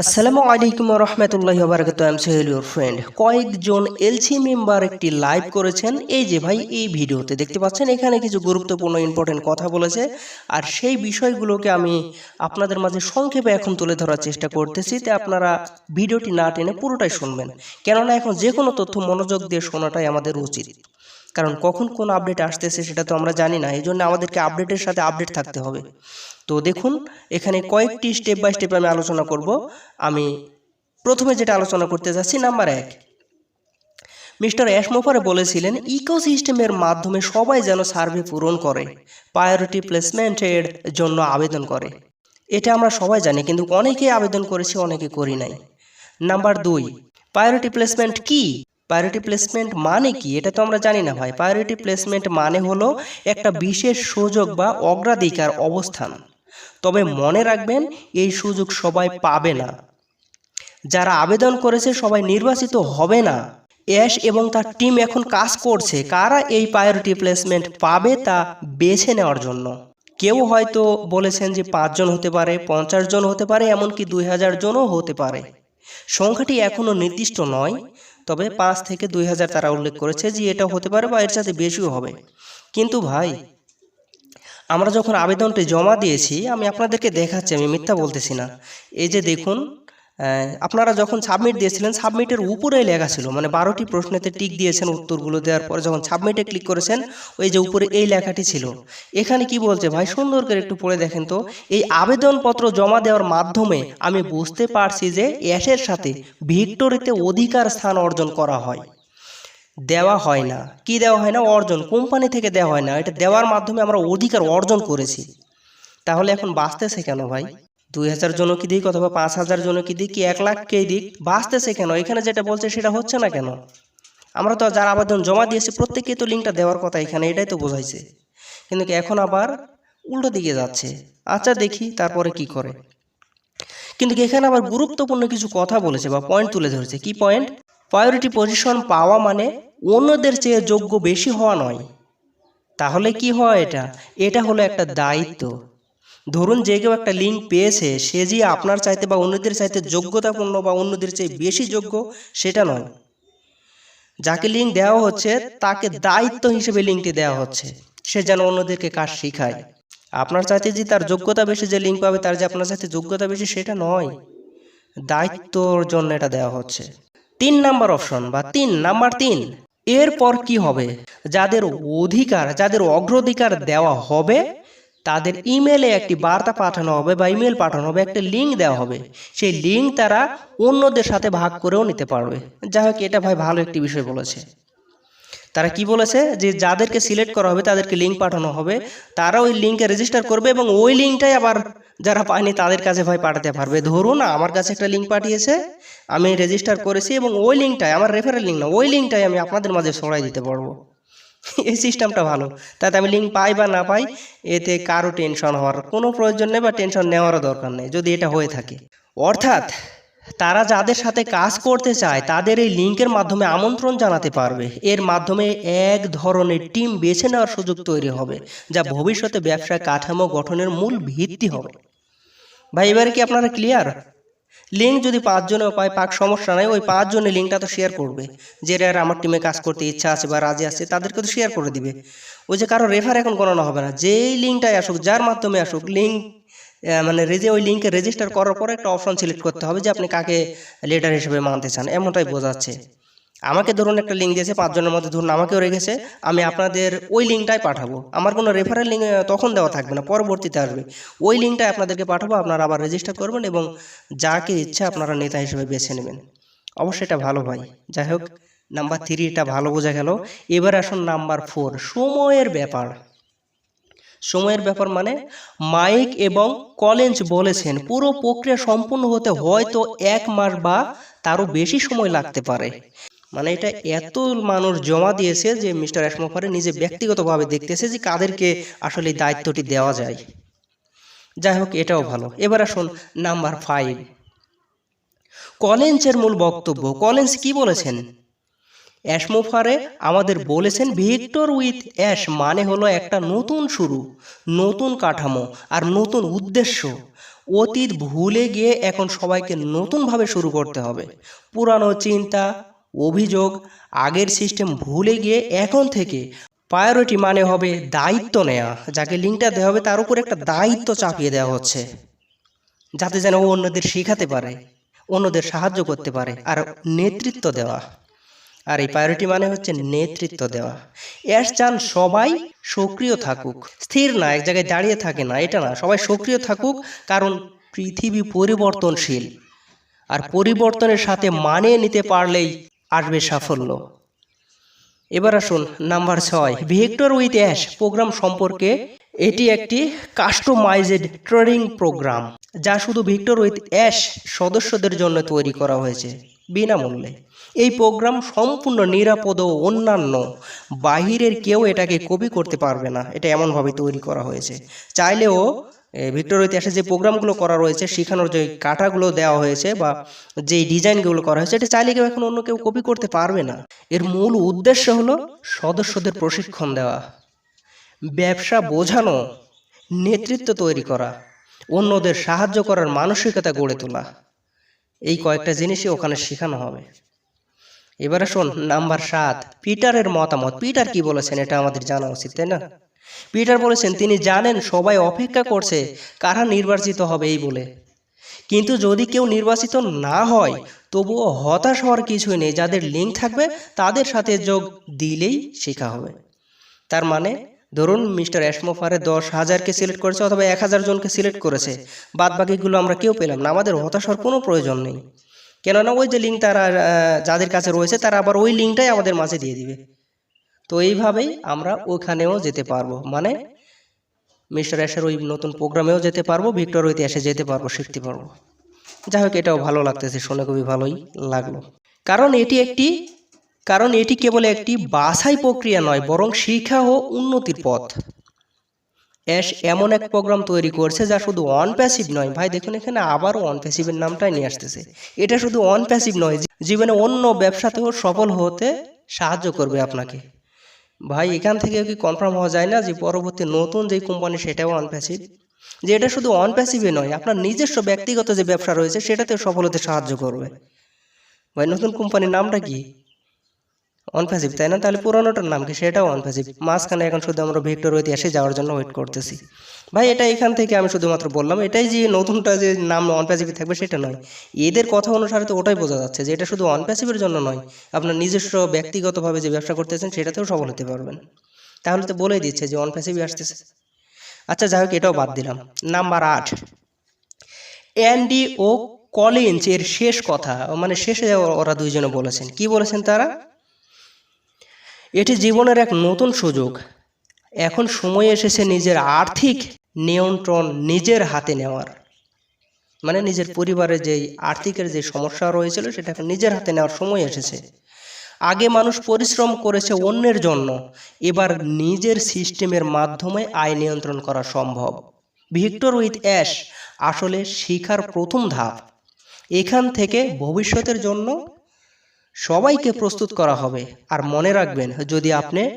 আসসালামু আলাইকুম রহমতুল্লাহ বারকাত এম সোহেল ইউর ফ্রেন্ড কয়েকজন এলসি মেম্বার একটি লাইভ করেছেন। এই যে ভাই, এই ভিডিওতে দেখতে পাচ্ছেন, এখানে কিছু গুরুত্বপূর্ণ ইম্পর্টেন্ট কথা বলেছে। আর সেই বিষয়গুলোকে আমি আপনাদের মাঝে সংক্ষেপে এখন তুলে ধরার চেষ্টা করতেছি, তে আপনারা ভিডিওটি না টেনে পুরোটাই শুনবেন। কেননা এখন যে কোনো তথ্য মনোযোগ দিয়ে শোনাটাই আমাদের উচিত। কারণ কখন কোন আপডেট আসতেছে সেটা তো আমরা জানি না এই জন্য আমাদেরকে আপডেটের সাথে আপডেট থাকতে হবে। তো দেখুন, এখানে কয়েকটি স্টেপ বাই স্টেপ আমি আলোচনা করব। আমি প্রথমে যেটা আলোচনা করতে যাচ্ছি, নাম্বার এক। মিস্টার অ্যাশমোফারে বলেছিলেন ইকোসিস্টেমের মাধ্যমে সবাই যেন সার্ভে পূরণ করে প্রায়োরিটি প্লেসমেন্টের জন্য আবেদন করে। এটা আমরা সবাই জানি, কিন্তু অনেকেই আবেদন করেছি, অনেকে করি নাই। নাম্বার দুই প্রায়োরিটি প্লেসমেন্ট কি? প্রায়োরিটি প্লেসমেন্ট মানে কি? এটা তো আমরা জানি না ভাই। প্রায়োরিটি প্লেসমেন্ট মানে হলো একটা বিশেষ সুযোগ বা অগ্রাধিকার অবস্থান। তবে মনে রাখবেন, এই সুযোগ সবাই পাবে না। যারা আবেদন করেছে সবাই নির্বাচিত হবে না। অ্যাশ এবং তার টিম এখন কাজ করছে। কারা এই প্রায়োরিটি প্লেসমেন্ট পাবে তা বেছে নেওয়ার জন্য। কেউ হয়তো বলেছেন যে পাঁচজন হতে পারে, পঞ্চাশ জন হতে পারে, এমনকি দুই হাজার জনও হতে পারে। সংখ্যাটি এখনও নির্দিষ্ট নয়। তবে পাঁচ থেকে দুই হাজার তারা উল্লেখ করেছে যে এটা হতে পারে বা এর সাথে বেশিও হবে। কিন্তু ভাই আমরা যখন আবেদনটি জমা দিয়েছি আমি আপনাদেরকে দেখাচ্ছি আমি মিথ্যা বলতেছি না। এই যে দেখুন আপনারা যখন সাবমিট দিয়েছিলেন সাবমিটের উপরে লেখা ছিল। মানে বারোটি প্রশ্নেতে টিক দিয়েছেন উত্তরগুলো দেওয়ার পরে যখন সাবমিটে ক্লিক করেছেন ওই যে উপরে এই লেখাটি ছিল। এখানে কি বলছে ভাই? সুন্দর করে একটু পড়ে দেখেন তো। এই আবেদনপত্র জমা দেওয়ার মাধ্যমে আমি বুঝতে পারছি যে অ্যাশের সাথে ভিক্টোরিতে অধিকার স্থান অর্জন করা হয়। দেওয়া হয় না। কি দেওয়া হয় না? অর্জন। কোম্পানি থেকে দেওয়া হয় না। এটা দেওয়ার মাধ্যমে আমরা অধিকার অর্জন করেছি। তাহলে এখন বাঁচতেছে কেন ভাই? দুই হাজার জন কি দিক অথবা পাঁচ হাজার জন কি দিক কি এক লাখ কে দিক? বাঁচতেছে কেন? এখানে যেটা বলছে সেটা হচ্ছে না কেন? আমরা তো যারা আবেদন জমা দিয়েছি প্রত্যেককে তো লিঙ্কটা দেওয়ার কথা এখানে, এটাই তো বোঝাইছে। কিন্তু এখন আবার উল্টো দিকে যাচ্ছে। আচ্ছা দেখি তারপরে কি করে। কিন্তু এখানে আবার গুরুত্বপূর্ণ কিছু কথা বলেছে বা পয়েন্ট তুলে ধরেছে। কি পয়েন্ট প্রায়োরিটি পজিশন পাওয়া মানে অন্যদের চেয়ে যোগ্য বেশি হওয়া নয়। তাহলে কি হয় এটা? এটা হলো একটা দায়িত্ব। ধরুন যে কেউ একটা লিঙ্ক পেয়েছে, সে যে আপনার চাইতে বা অন্যদের চাইতে যোগ্যতাপূর্ণ বা অন্যদের চেয়ে বেশি যোগ্য, সেটা নয়। যাকে লিঙ্ক দেওয়া হচ্ছে, তাকে দায়িত্ব হিসেবে লিঙ্কটি দেওয়া হচ্ছে। সে যেন অন্যদেরকে কাজ শেখায়। আপনার চাইতে যে তার যোগ্যতা বেশি, যে লিঙ্ক পাবে, তার যে আপনার চাইতে যোগ্যতা বেশি, সেটা নয়। দায়িত্বর জন্য এটা দেওয়া হচ্ছে। তিন নাম্বার অপশন বা তিন, নাম্বার তিন, এরপর কি হবে? যাদের অধিকার, যাদের অগ্রাধিকার দেওয়া হবে তাদের ইমেলে একটি বার্তা পাঠানো হবে বা ইমেল পাঠানো হবে, একটা লিঙ্ক দেওয়া হবে। সেই লিঙ্ক তারা অন্যদের সাথে ভাগ করেও নিতে পারবে। যাই হোক, এটা ভাই ভালো একটি বিষয় বলেছে। তারা কি বলেছে? যে যাদেরকে সিলেক্ট করা হবে, তাদেরকে লিঙ্ক পাঠানো হবে। তারা ওই লিঙ্কে রেজিস্টার করবে এবং ওই লিঙ্কটাই আবার যারা পায়নি, তাদের কাছে ভাই পাঠাতে পারবে। ধরুন, আমার কাছে একটা লিঙ্ক পাঠিয়েছে, আমি রেজিস্টার করেছি এবং ওই লিঙ্কটাই আমার রেফারেল লিঙ্ক না, ওই লিঙ্কটাই আমি আপনাদের মাঝে ছড়াই দিতে পারব। এই সিস্টেমটা ভালো। তাতে আমি লিঙ্ক পাই বা না পাই এতে কারও টেনশন হওয়ার কোনো প্রয়োজন নেই বা টেনশন নেওয়ারও দরকার নেই যদি এটা হয়ে থাকে। অর্থাৎ তারা যাদের সাথে কাজ করতে চায় তাদের এই লিঙ্কের মাধ্যমে আমন্ত্রণ জানাতে পারবে। এর মাধ্যমে এক ধরনের টিম বেছে নেওয়ার সুযোগ তৈরি হবে যা ভবিষ্যতে ব্যবসা কাঠামো গঠনের মূল ভিত্তি হবে। ভাই এবারে কি আপনারা ক্লিয়ার লিঙ্ক যদি পাঁচজনেও পায়, পাক সমস্যা নাই, ওই পাঁচজনের লিঙ্কটা তো শেয়ার করবে। যে আর আমার টিমে কাজ করতে ইচ্ছা আছে বা রাজি আছে, তাদেরকে তো শেয়ার করে দিবে। ওই যে কারও রেফার এখন গণনা হবে না। যেই লিঙ্কটাই আসুক, যার মাধ্যমে আসুক লিঙ্ক মানে রেজে ওই লিঙ্কে রেজিস্টার করার পরে একটা অপশন সিলেক্ট করতে হবে যে আপনি কাকে লিডার হিসেবে মানতে চান, এমনটাই বোঝাচ্ছে। আমাকে ধরুন একটা লিঙ্ক দিয়েছে, পাঁচজনের মধ্যে ধরুন আমাকেও রেখেছে, আমি আপনাদের ওই লিঙ্কটাই পাঠাবো। আমার কোনো রেফারেল লিঙ্ক তখন দেওয়া থাকবে না, পরবর্তীতে আসবে। ওই লিঙ্কটাই আপনাদেরকে পাঠাবো, আপনারা আবার রেজিস্টার করবেন এবং যাকে ইচ্ছা আপনারা নেতা হিসেবে বেছে নেবেন। অবশ্যই এটা ভালো ভাই। যাই হোক নাম্বার থ্রি এটা ভালো বোঝা গেল। এবার আসুন নাম্বার ফোর সময়ের ব্যাপার। সময়ের ব্যাপার মানে মাইক এবং কলেঞ্জ বলেছেন, পুরো প্রক্রিয়া সম্পূর্ণ হতে হয়তো এক মাস বা তারও বেশি সময় লাগতে পারে। মানে এটা এত মানুষ জমা দিয়েছে যে মিস্টার অ্যাসমোফারে নিজে ব্যক্তিগতভাবে দেখতেছে যে কাদেরকে আসলে দায়িত্বটি দেওয়া যায়। যাই হোক, এটাও ভালো। এবার আসুন নাম্বার ফাইভ কলেন্সের মূল বক্তব্য। কলেন্স কি বলেছেন? অ্যাশমোফারে আমাদের বলেছেন, ভিক্টর উইথ অ্যাশ মানে হলো একটা নতুন শুরু, নতুন কাঠামো আর নতুন উদ্দেশ্য। অতীত ভুলে গিয়ে এখন সবাইকে নতুনভাবে শুরু করতে হবে। পুরানো চিন্তা অভিযোগ, আগের সিস্টেম ভুলে গিয়ে এখন থেকে প্রায়োরিটি মানে হবে দায়িত্ব নেওয়া যাকে লিঙ্কটা দেওয়া হবে তার উপর একটা দায়িত্ব চাপিয়ে দেওয়া হচ্ছে, যাতে যেন ও অন্যদের শেখাতে পারে, অন্যদের সাহায্য করতে পারে আর নেতৃত্ব দেওয়া। আর এই প্রায়োরিটি মানে হচ্ছে নেতৃত্ব দেওয়া। এস চান সবাই সক্রিয় থাকুক, স্থির না, এক জায়গায় দাঁড়িয়ে থাকে না, এটা না, সবাই সক্রিয় থাকুক, কারণ পৃথিবী পরিবর্তনশীল। আর পরিবর্তনের সাথে মানিয়ে নিতে পারলেই আসবে সাফল্য। এবার আসুন নাম্বার ছয় ভিক্টর উইথ অ্যাশ প্রোগ্রাম সম্পর্কে এটি একটি কাস্টমাইজড ট্রেনিং প্রোগ্রাম যা শুধু ভিক্টর উইথ অ্যাশ সদস্যদের জন্য তৈরি করা হয়েছে বিনামূল্যে। এই প্রোগ্রাম সম্পূর্ণ নিরাপদ ও অন্যান্য বাহিরের কেউ এটাকে কপি করতে পারবে না এটা এমনভাবে তৈরি করা হয়েছে। চাইলেও ভিক্টর ইতিহাসে যে প্রোগ্রামগুলো করা রয়েছে শেখানোর যে কাটাগুলো দেওয়া হয়েছে বা যে ডিজাইনগুলো করা হয়েছে এটা চাইলে কেউ এখন অন্য কেউ কপি করতে পারবে না। এর মূল উদ্দেশ্য হলো সদস্যদের প্রশিক্ষণ দেওয়া, ব্যবসা বোঝানো, নেতৃত্ব তৈরি করা, অন্যদের সাহায্য করার মানসিকতা গড়ে তোলা। এই কয়েকটা জিনিসই ওখানে শেখানো হবে। এবারে শোন, নাম্বার সাত, পিটারের মতামত। পিটার কি বলেছেন, এটা আমাদের জানা উচিত, তাই না? পিটার বলেছেন তিনি জানেন সবাই অপেক্ষা করছে কারা নির্বাচিত হবে এই বলে। কিন্তু যদি কেউ নির্বাচিত না হয় তবুও হতাশ হওয়ার কিছুই নেই। যাদের লিঙ্ক থাকবে তাদের সাথে যোগ দিলেই শেখা হবে। তার মানে ধরুন মিস্টার অ্যাশমোফারে দশ হাজারকে সিলেক্ট করেছে অথবা এক হাজার জনকে সিলেক্ট করেছে বাদ বাকিগুলো আমরা কেউ পেলাম না আমাদের হতাশ হওয়ার কোনো প্রয়োজন নেই। কেননা ওই যে লিঙ্ক তারা যাদের কাছে রয়েছে তারা আবার ওই লিঙ্কটাই আমাদের মাঝে দিয়ে দিবে। তো এইভাবেই আমরা ওখানেও যেতে পারব। মানে মিস্টার অ্যাশের ওই নতুন প্রোগ্রামেও যেতে পারব ভিক্টর ইতিহাসে যেতে পারব, শিখতে পারব। যাই হোক, এটাও ভালো লাগতেছে, শুনে খুবই ভালোই লাগল। কারণ এটি একটি, কারণ এটি কেবল একটি বাছাই প্রক্রিয়া নয়, বরং শিক্ষা ও উন্নতির পথ। অ্যাশ এমন এক প্রোগ্রাম তৈরি করছে যা শুধু অন প্যাসিভ নয়। ভাই, দেখুন এখানে আবারও অন প্যাসিভের নামটাই নিয়ে আসতেছে। এটা শুধু অন প্যাসিভ নয়, জীবনে অন্য ব্যবসাতেও সফল হতে সাহায্য করবে আপনাকে। ভাই, এখান থেকে কি কনফার্ম হওয়া যায় না যে পরবর্তী নতুন যে কোম্পানি সেটাও অনপ্যাসিভ যে এটা শুধু অনপ্যাসিভে নয়, আপনার নিজস্ব ব্যক্তিগত যে ব্যবসা রয়েছে সেটাতেও সফল হতে সাহায্য করবে। ভাই, নতুন কোম্পানির নামটা কি? অনপ্যাসিভ তাই না? তাহলে পুরোনোটার নাম কি? সেটাও অনপ্যাসিভ মাঝখানে এখন শুধু আমরা ভিক্টর ঐতিহাসে যাওয়ার জন্য ওয়েট করতেছি। ভাই, এটা এখান থেকে আমি শুধুমাত্র বললাম, এটাই যে নতুনটা যে নাম অনপ্যাসিভে থাকবে সেটা নয়। এদের কথা অনুসারে তো ওটাই বোঝা যাচ্ছে যে এটা শুধু অনপ্যাসিভের জন্য নয়, আপনার নিজস্ব ব্যক্তিগতভাবে যে ব্যবসা করতেছেন সেটাতেও সফল হতে পারবেন। তাহলে তো বলেই দিচ্ছে যে অনপ্যাসিভই আসতেছে। আচ্ছা যাই হোক, এটাও বাদ দিলাম। নাম্বার আট। অ্যান্ডি ও কলিন্স এর শেষ কথা মানে শেষে ওরা দুইজনে বলেছেন। কি বলেছেন তারা? এটি জীবনের এক নতুন সুযোগ। এখন সময় এসেছে নিজের আর্থিক নিয়ন্ত্রণ নিজের হাতে নেওয়ার। মানে নিজের পরিবারের যেই আর্থিকের যে সমস্যা রয়েছিল, সেটা নিজের হাতে নেওয়ার সময় এসেছে। আগে মানুষ পরিশ্রম করেছে অন্যের জন্য। এবার নিজের সিস্টেমের মাধ্যমে আয় নিয়ন্ত্রণ করা সম্ভব। ভিক্টর উইথ অ্যাশ আসলে শিখার প্রথম ধাপ। এখান থেকে ভবিষ্যতের জন্য সবাইকে প্রস্তুত করা হবে। আর মনে রাখবেন যদি আপনি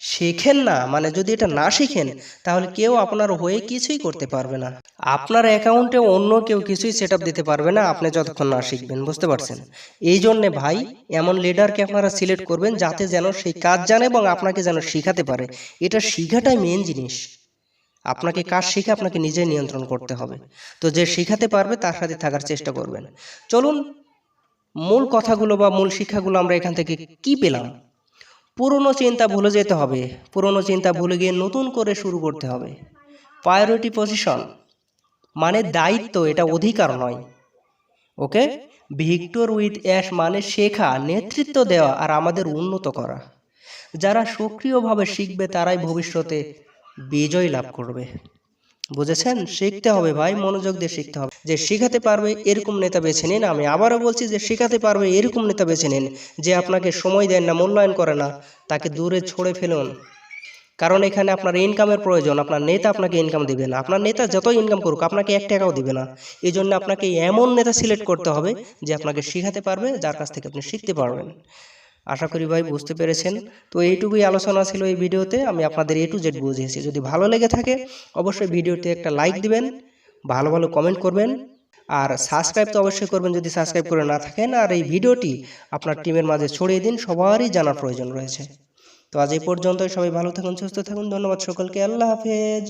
শেখেন না মানে যদি এটা না শিখেন তাহলে কেউ আপনার হয়ে কিছুই করতে পারবে না। আপনার অ্যাকাউন্টে অন্য কেউ কিছুই সেট দিতে পারবে না আপনি যতক্ষণ না শিখবেন বুঝতে পারছেন? এই জন্যে ভাই এমন লিডারকে আপনারা সিলেক্ট করবেন যাতে যেন সেই কাজ জানে এবং আপনাকে যেন শেখাতে পারে। এটা শেখাটাই মেন জিনিস। আপনাকে কাজ শিখে আপনাকে নিজে নিয়ন্ত্রণ করতে হবে। তো যে শেখাতে পারবে তার সাথে থাকার চেষ্টা করবেন চলুন মূল কথাগুলো বা মূল শিক্ষাগুলো আমরা এখান থেকে কি পেলাম? পুরনো চিন্তা ভুলে যেতে হবে। পুরনো চিন্তা ভুলে গিয়ে নতুন করে শুরু করতে হবে। প্রায়োরিটি পজিশন মানে দায়িত্ব, এটা অধিকার নয়। ওকে ভিক্টর উইথ অ্যাশ মানে শেখা, নেতৃত্ব দেওয়া আর আমাদের উন্নত করা। যারা সক্রিয়ভাবে শিখবে, তারাই ভবিষ্যতে বিজয় লাভ করবে। বুঝেছেন? শিখতে হবে ভাই মনোযোগ দিয়ে শিখতে হবে। যে শেখাতে পারবে এরকম নেতা বেছে নিন। আমি আবারও বলছি যে শেখাতে পারবে এরকম নেতা বেছে নিন যে আপনাকে সময় দেন না মূল্যায়ন করে না তাকে দূরে ছড়ে ফেলুন। কারণ এখানে আপনার ইনকামের প্রয়োজন আপনার নেতা আপনাকে ইনকাম দিবে না। আপনার নেতা যত ইনকাম করুক আপনাকে এক টাকাও দিবে না। এই জন্য আপনাকে এমন নেতা সিলেক্ট করতে হবে যে আপনাকে শেখাতে পারবে যার কাছ থেকে আপনি শিখতে পারবেন। আশা করি ভাই বুঝতে পেরেছেন। তো এইটুকুই আলোচনা ছিল এই ভিডিওতে, আমি আপনাদের এ টু জেড বুঝিয়েছি। যদি ভালো লেগে থাকে, অবশ্যই ভিডিওতে একটা লাইক দিবেন, ভালো ভালো কমেন্ট করবেন, আর সাবস্ক্রাইব তো অবশ্যই করবেন যদি সাবস্ক্রাইব করে না থাকেন। আর এই ভিডিওটি আপনার টিমের মাঝে ছড়িয়ে দিন, সবারই জানার প্রয়োজন রয়েছে। তো আজ এই পর্যন্তই, সবাই ভালো থাকুন, সুস্থ থাকুন, ধন্যবাদ সকলকে, আল্লাহ হাফেজ।